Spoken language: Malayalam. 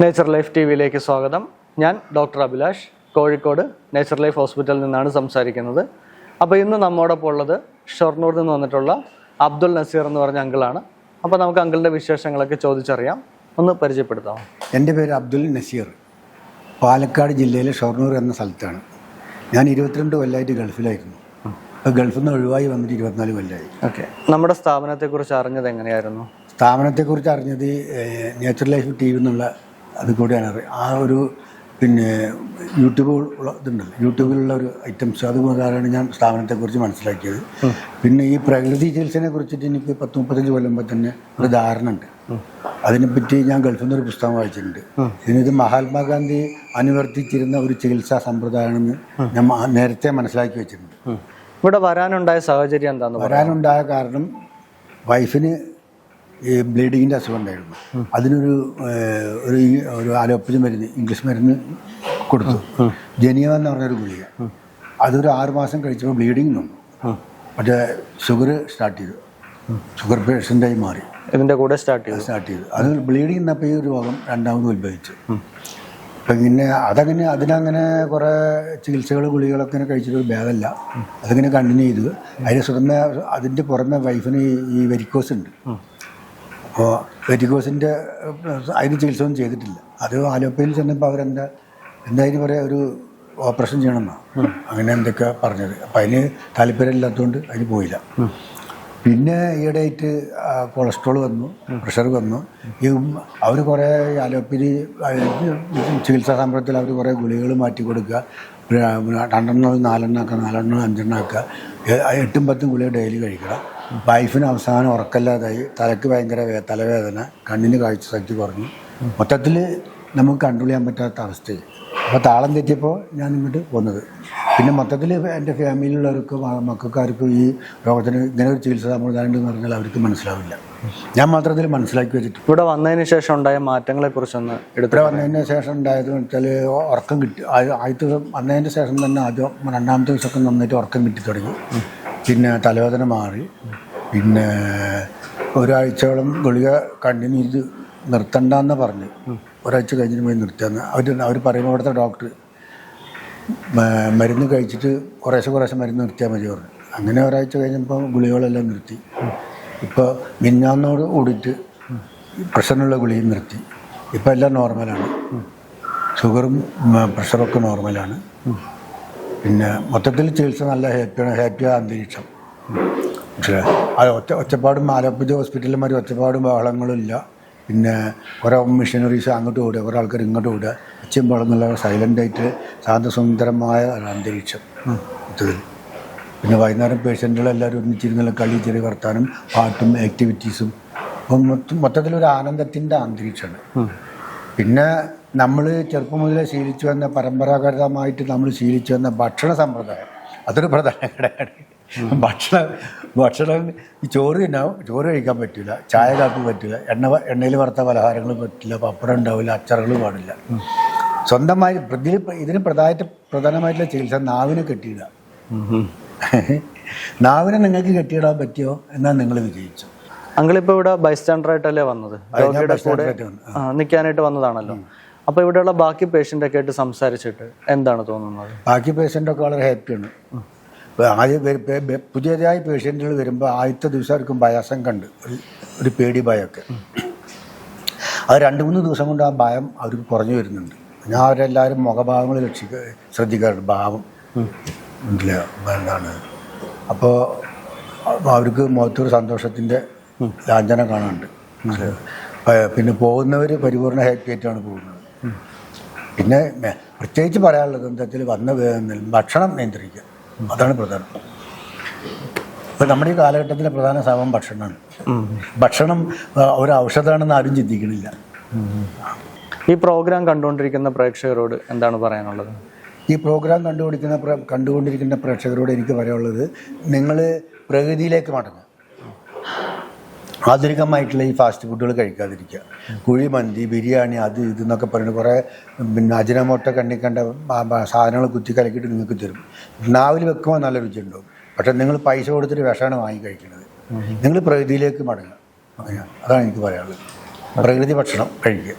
നേച്ചർ ലൈഫ് ടി വിയിലേക്ക് സ്വാഗതം. ഞാൻ doctor Abhilash Kozhikode nature life ഹോസ്പിറ്റലിൽ നിന്നാണ് സംസാരിക്കുന്നത്. അപ്പോൾ ഇന്ന് നമ്മോടൊപ്പം ഉള്ളത് ഷൊർണൂരിൽ നിന്ന് വന്നിട്ടുള്ള അബ്ദുൽ നസീർ എന്ന് പറഞ്ഞ അങ്കിളാണ്. അപ്പോൾ നമുക്ക് അങ്കിളിന്റെ വിശേഷങ്ങളൊക്കെ ചോദിച്ചറിയാം. ഒന്ന് പരിചയപ്പെടുത്താം. എന്റെ പേര് അബ്ദുൽ നസീർ. പാലക്കാട് ജില്ലയിലെ ഷൊർണൂർ എന്ന സ്ഥലത്താണ്. ഞാൻ ഇരുപത്തിരണ്ട് കൊല്ലമായിട്ട് ഗൾഫിലായിരുന്നു. അപ്പോൾ ഗൾഫിൽ നിന്ന് ഒഴിവായി വന്നിട്ട് ഇരുപത്തിനാല് കൊല്ലമായി ഓക്കെ. നമ്മുടെ സ്ഥാപനത്തെക്കുറിച്ച് അറിഞ്ഞത് എങ്ങനെയായിരുന്നു? സ്ഥാപനത്തെക്കുറിച്ച് അറിഞ്ഞത് നേച്ചർ ലൈഫ് ടി വി എന്നുള്ള അത് കൂടിയാണ് ആ ഒരു പിന്നെ യൂട്യൂബ് ഉള്ള ഇതുണ്ടല്ലോ. യൂട്യൂബിലുള്ള ഒരു ഐറ്റംസ്. അത് മുതലാണ് ഞാൻ സ്ഥാപനത്തെക്കുറിച്ച് മനസ്സിലാക്കിയത്. പിന്നെ ഈ പ്രകൃതി ചികിത്സനെ കുറിച്ചിട്ട് എനിക്ക് പത്ത് മുപ്പത്തഞ്ച് കൊല്ലം മുമ്പ് തന്നെ ഒരു ധാരണ ഉണ്ട്. അതിനെപ്പറ്റി ഞാൻ ഗൾഫിൽ നിന്ന് ഒരു പുസ്തകം വായിച്ചിട്ടുണ്ട്. ഇതിനിത് മഹാത്മാഗാന്ധി അനുവർത്തിച്ചിരുന്ന ഒരു ചികിത്സാ സമ്പ്രദായമാണെന്ന് ഞാൻ നേരത്തെ മനസ്സിലാക്കി വെച്ചിട്ടുണ്ട്. ഇവിടെ വരാനുണ്ടായ സാഹചര്യം എന്താണെന്ന് വരാനുണ്ടായ കാരണം വൈഫിന് ഈ ബ്ലീഡിങ്ങിന്റെ അസുഖം ഉണ്ടായിരുന്നു. അതിനൊരു ഒരു ഒരു അലോപ്പതി മരുന്ന് ഇംഗ്ലീഷ് മരുന്ന് കൊടുത്തു. ജനിയ എന്ന് പറഞ്ഞൊരു ഗുളിക. അതൊരു ആറ് മാസം കഴിച്ചപ്പോൾ ബ്ലീഡിങ് നിന്നു മറ്റേ ഷുഗർ സ്റ്റാർട്ട് ചെയ്തു. ഷുഗർ പേഷ്യന്റായി മാറി. ഇതിന്റെ കൂടെ സ്റ്റാർട്ട് ചെയ്തു. സ്റ്റാർട്ട് ചെയ്തു. അത് ബ്ലീഡിങ് എന്നപ്പോൾ ഈ ഒരു രോഗം രണ്ടാമത് ഉത്ഭവിച്ചു. അപ്പം പിന്നെ അതങ്ങനെ അതിനങ്ങനെ കുറേ ചികിത്സകൾ ഗുളികളൊക്കെ ഇങ്ങനെ കഴിച്ചിട്ട് ഭേദമല്ല. അതിങ്ങനെ കണ്ടിന്യൂ ചെയ്തു. അതിന് സ്വന്തം അതിന്റെ പുറമെ വൈഫിന് ഈ വെരിക്കോസ് ഉണ്ട്. അപ്പോൾ വെറ്റിക്കോസിന്റെ അതിന് ചികിത്സ ഒന്നും ചെയ്തിട്ടില്ല. അത് ആലോപ്പയിൽ ചെന്നപ്പോൾ അവരെന്താ എന്തായാലും പറയാ ഒരു ഓപ്പറേഷൻ ചെയ്യണമെന്നാണ് അങ്ങനെ എന്തൊക്കെ പറഞ്ഞത്. അപ്പം അതിന് താല്പര്യമില്ലാത്തതുകൊണ്ട് അതിന് പോയില്ല. പിന്നെ ഈയിടെയായിട്ട് കൊളസ്ട്രോൾ വന്നു പ്രഷർ വന്നു. ഈ അവർ കുറേ അലോപ്പതി ചികിത്സാ സമ്പ്രദത്തിൽ അവർ കുറേ ഗുളികൾ മാറ്റി കൊടുക്കുക. രണ്ടെണ്ണം നാലെണ്ണം ആക്കുക നാലെണ്ണം അഞ്ചെണ്ണം ആക്കുക എട്ടും പത്തും ഗുളിക ഡെയിലി കഴിക്കണം. വൈഫിന് അവസാനം ഉറക്കമില്ലാതായി തലക്ക് ഭയങ്കര തലവേദന കണ്ണിന് കാഴ്ച ശക്തി കുറഞ്ഞു. മൊത്തത്തിൽ നമുക്ക് കൺട്രോൾ ചെയ്യാൻ പറ്റാത്ത അവസ്ഥയായി. അപ്പോൾ താളം തെറ്റിയപ്പോൾ ഞാൻ ഇങ്ങോട്ട് വന്നത്. പിന്നെ മൊത്തത്തിൽ എന്റെ ഫാമിലിയിലുള്ളവർക്ക് മക്കൾക്കാർക്കും ഈ രോഗത്തിന് ഇങ്ങനെ ഒരു ചികിത്സ സമ്പ്രദായം എന്ന് പറഞ്ഞാൽ അവർക്ക് മനസ്സിലാവില്ല. ഞാൻ മാത്രത്തിൽ മനസ്സിലാക്കി വെച്ചിട്ട് ഇവിടെ വന്നതിന് ശേഷം ഉണ്ടായ മാറ്റങ്ങളെ കുറിച്ചൊന്ന് എടുത്തു ഇവിടെ വന്നതിന് ശേഷം ഉണ്ടായത് വെച്ചാൽ ഉറക്കം കിട്ടി. ആദ്യത്തെ ദിവസം വന്നതിന് ശേഷം തന്നെ ആദ്യം രണ്ടാമത്തെ ദിവസമൊക്കെ നന്നായിട്ട് ഉറക്കം കിട്ടി തുടങ്ങി. പിന്നെ തലവേദന മാറി. പിന്നെ ഒരാഴ്ചയോളം ഗുളിക കണ്ടിന്യൂ ചെയ്ത് നിർത്തണ്ടെന്ന് പറഞ്ഞ്. ഒരാഴ്ച കഴിഞ്ഞിട്ട് പോയി നിർത്തിയെന്ന്. അവർ അവർ പറയുമ്പോൾ അവിടുത്തെ ഡോക്ടർ മരുന്ന് കഴിച്ചിട്ട് കുറേശ്ശെ കുറേശ്ശെ മരുന്ന് നിർത്തിയാൽ മതി പറഞ്ഞു. അങ്ങനെ ഒരാഴ്ച കഴിഞ്ഞപ്പോൾ ഗുളികകളെല്ലാം നിർത്തി. ഇപ്പോൾ മിന്നാന്നോട് കൂടിയിട്ട് പ്രഷറിനുള്ള ഗുളിയും നിർത്തി. ഇപ്പോൾ എല്ലാം നോർമലാണ് ഷുഗറും പ്രഷറൊക്കെ നോർമലാണ് പിന്നെ മൊത്തത്തിൽ ചികിത്സ നല്ല ഹാപ്പിയാണ് ഹാപ്പിയായ അന്തരീക്ഷം. പക്ഷേ അത് ഒറ്റ ഒറ്റപ്പാടും ആലപ്പുഴ ഹോസ്പിറ്റലിൽ ഒറ്റപ്പാടും ബഹളങ്ങളും ഇല്ല. പിന്നെ കുറേ മിഷനറീസ് അങ്ങോട്ട് ഓടുക കുറേ ആൾക്കാർ ഇങ്ങോട്ട് ഓടുക. ഒച്ചയും ബഹളങ്ങളുള്ള സൈലന്റായിട്ട് ശാന്തസുന്ദരമായ അന്തരീക്ഷം. പിന്നെ വൈകുന്നേരം പേഷ്യന്റുകളെല്ലാവരും ഒന്നിച്ചിരുന്നുള്ള കളി ചെറിയ വർത്താനം പാട്ടും ആക്ടിവിറ്റീസും മൊത്തത്തിലൊരു ആനന്ദത്തിന്റെ അന്തരീക്ഷമാണ്. പിന്നെ നമ്മൾ ചെറുപ്പം മുതലേ ശീലിച്ചു വന്ന പരമ്പരാഗതമായിട്ട് നമ്മൾ ശീലിച്ചു വന്ന ഭക്ഷണ സമ്പ്രദായം. അതൊരു പ്രധാന ഘടകമാണ് ഭക്ഷണം ഭക്ഷണം ഈ ചോറ് ഉണ്ടാവും ചോറ് കഴിക്കാൻ പറ്റില്ല ചായ കാപ്പി പറ്റില്ല എണ്ണ എണ്ണയിൽ വറുത്ത പലഹാരങ്ങൾ പറ്റില്ല. പപ്പടം ഉണ്ടാവില്ല. അച്ചാറുകൾ പാടില്ല. സ്വന്തമായി ഇതിൽ ഇതിന് പ്രധാന പ്രധാനമായിട്ടുള്ള ചികിത്സ നാവിനെ കെട്ടിയിടുക നാവിനെ നിങ്ങൾക്ക് കെട്ടിയിടാൻ പറ്റിയോ? എന്നാൽ നിങ്ങൾ വിജയിച്ചു അങ്കിളിപ്പോ ഇവിടെ ബൈസ്റ്റാൻഡർ ആയിട്ടല്ലേ വന്നത് രോഗിയുടെ കൂടെ നിൽക്കാനായിട്ട് വന്നതാണല്ലോ. അപ്പൊ ഇവിടെയുള്ള ബാക്കി പേഷ്യന്റ് ഒക്കെ ആയിട്ട് സംസാരിച്ചിട്ട് എന്താണ് തോന്നുന്നത്? ബാക്കി പേഷ്യന്റൊക്കെ വളരെ ഹാപ്പിയാണ്. ആദ്യം പുതിയതായി പേഷ്യന്റുകൾ വരുമ്പോൾ ആദ്യത്തെ ദിവസം അവർക്കും ഭയാസം കണ്ട് ഒരു- പേടി ഭയമൊക്കെ. അത് രണ്ട് മൂന്ന് ദിവസം കൊണ്ട് ആ ഭയം അവർക്ക് കുറഞ്ഞു വരുന്നുണ്ട്. ഞാൻ അവരെല്ലാവരും മുഖഭാവങ്ങൾ രക്ഷിക്ക ശ്രദ്ധിക്കാറുണ്ട്. ഭാവം. ഇല്ല എന്താണ്? അപ്പോൾ അവർക്ക് മുഖത്തൊരു സന്തോഷത്തിന്റെ ലാഞ്ചന കാണാനുണ്ട്. പിന്നെ പോകുന്നവർ പരിപൂർണ ഹാപ്പി ആയിട്ടാണ് പോകുന്നത്. പിന്നെ പ്രത്യേകിച്ച് പറയാനുള്ളത് എന്താ വെച്ചാൽ വന്ന ഭക്ഷണം നിയന്ത്രിക്കുക. അതാണ് പ്രധാനം. ഇപ്പം നമ്മുടെ ഈ കാലഘട്ടത്തിലെ പ്രധാന സാധനം ഭക്ഷണമാണ്. ഭക്ഷണം ഒരു ഔഷധമാണെന്ന് ആരും ചിന്തിക്കണില്ല. ഈ പ്രോഗ്രാം കണ്ടുകൊണ്ടിരിക്കുന്ന പ്രേക്ഷകരോട് എന്താണ് പറയാനുള്ളത്? ഈ പ്രോഗ്രാം കണ്ടുപിടിക്കുന്ന കണ്ടുകൊണ്ടിരിക്കുന്ന പ്രേക്ഷകരോട് എനിക്ക് പറയാനുള്ളത് നിങ്ങൾ പ്രകൃതിയിലേക്ക് മടങ്ങുക. ആധുനികമായിട്ടുള്ള ഈ ഫാസ്റ്റ് ഫുഡുകൾ കഴിക്കാതിരിക്കുക. കുഴിമന്തി ബിരിയാണി അത് ഇത് എന്നൊക്കെ പറയുന്നത് കുറേ പിന്നെ അജിനമോട്ട കണ്ണി കണ്ട സാധനങ്ങൾ കുത്തി കലക്കിയിട്ട് നിങ്ങൾക്ക് തരും. നാവിൽ വെക്കുമ്പോൾ നല്ല രുചി ഉണ്ടാവും പക്ഷെ നിങ്ങൾ പൈസ കൊടുത്തിട്ട് വിഷമാണ് വാങ്ങി കഴിക്കുന്നത്. നിങ്ങൾ പ്രകൃതിയിലേക്ക് മടങ്ങുക. അതാണ് എനിക്ക് പറയാനുള്ളത്. പ്രകൃതി ഭക്ഷണം കഴിക്കുക.